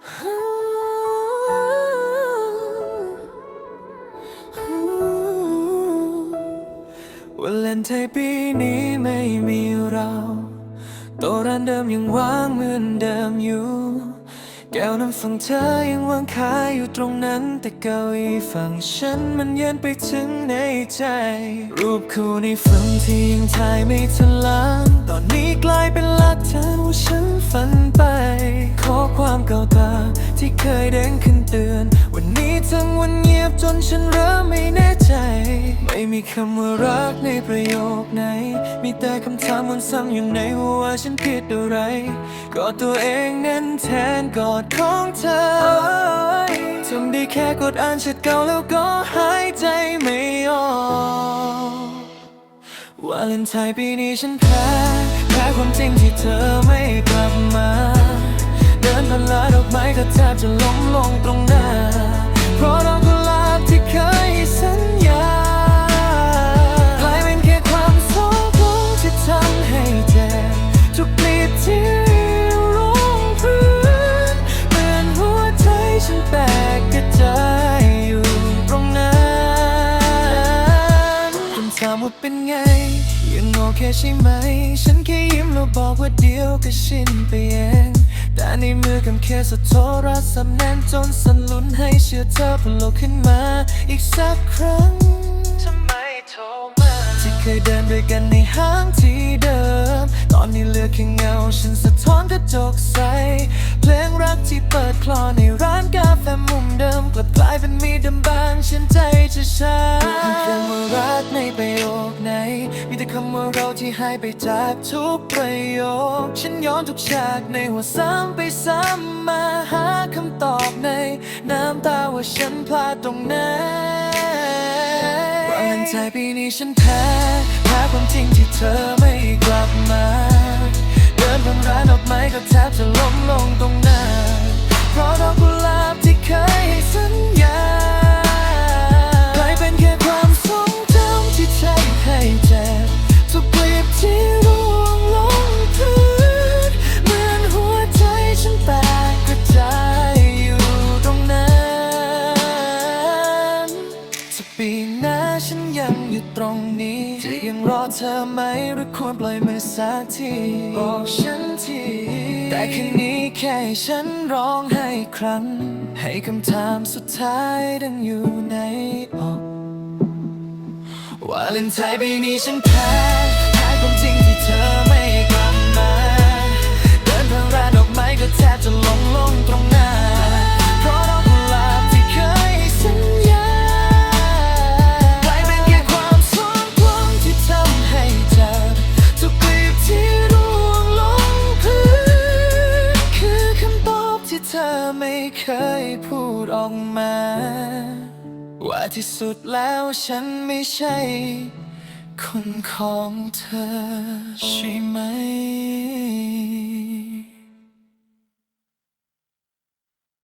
วันเลนไทยปีนี้ไม่มีเราโตัวร้านเดิมยังว่างเหมือนเดิมอยู่ แก้วน้ำฝั่งเธอยังวางขายอยู่ตรงนั้น แต่เก้าอี้ฝั่งฉันมันเย็นไปถึงในใจ รูปคู่ในฝันที่ยังถ่ายไม่ทันลังตอนนี้กลายเป็นหลักฐาน ยเด้งขึ้นเตือน วันนี้ทั้งวันเงียบจนฉันเริ่มไม่แน่ใจ ไม่มีคำว่ารักในประโยคไหน มีแต่คำถามวนซ้ำอยู่ในหัวว่าฉันผิดอะไรกอดตัวเองแน่นแทนกอดของเธอทำได้แค่กดอ่านแชทเก่าแล้วก็หายใจไม่ออกวาเลนไทน์ปีนี้ฉันแพ้ แพ้ความจริงที่เธอไม่กลับมา นผ่านลานดอกไม้ก็แทบจะล้มลงตรงหน้า เพราะดอกกุหลาบที่เคยสัญญากลายเป็นแค่ความโศกงที่ทำให้เจ็บทุกกลีบที่ลงพื้นเหมือนหัวใจฉันแตกกระจายอยู่ตรงนั้นคุณถามว่าเป็นไงยังโอเคใช่ไหม ฉันแค่ยิ้มแล้วบอกว่าเดียวก็ชินไปเอง ในมือกับแค่สะโทรศัพท์แน่นจนสั่นลุ้นให้เชื่อเธอพลุกขึ้นมาอีกสักครั้งทำไมโทรมาที่เคยเดินด้วยกันในห้างที่เดิม ตอนนี้เหลือแค่เงาฉันสะท้อนกระจกใส ลงรักที่เปิดคลอในร้านกาแฟมุมเดิมกลับกลายเป็นมีดำบางฉันใจจะช้าคำว่ารักในประโยคไหน มีแต่คำว่าเราที่หายไปจากทุกประโยค ฉันย้อนทุกฉากในหัวซ้ำไปซ้ำมาหาคำตอบใน น้ำตาว่าฉันพลาดตรงไหนวาเลนไทน์ปีนี้ฉันแพ้แพ้ความจริงที่เธอไม่กลับมา เดินผ่านร้านดอกไม้ก็แทบจะล้มลงตรงหน้ ตรงนี้จะยังรอเธอไหมหรือควรปล่อยมือสักทีบอกฉันทีแต่คืนนี้แค่ให้ฉันร้องให้ครั้ง ให้คำถามสุดท้ายดังอยู่ในอกวาเลนไทน์ปีนี้ฉันแพ้ เคยพูดออกมา ว่าที่สุดแล้วฉันไม่ใช่ คนของเธอใช่ไหม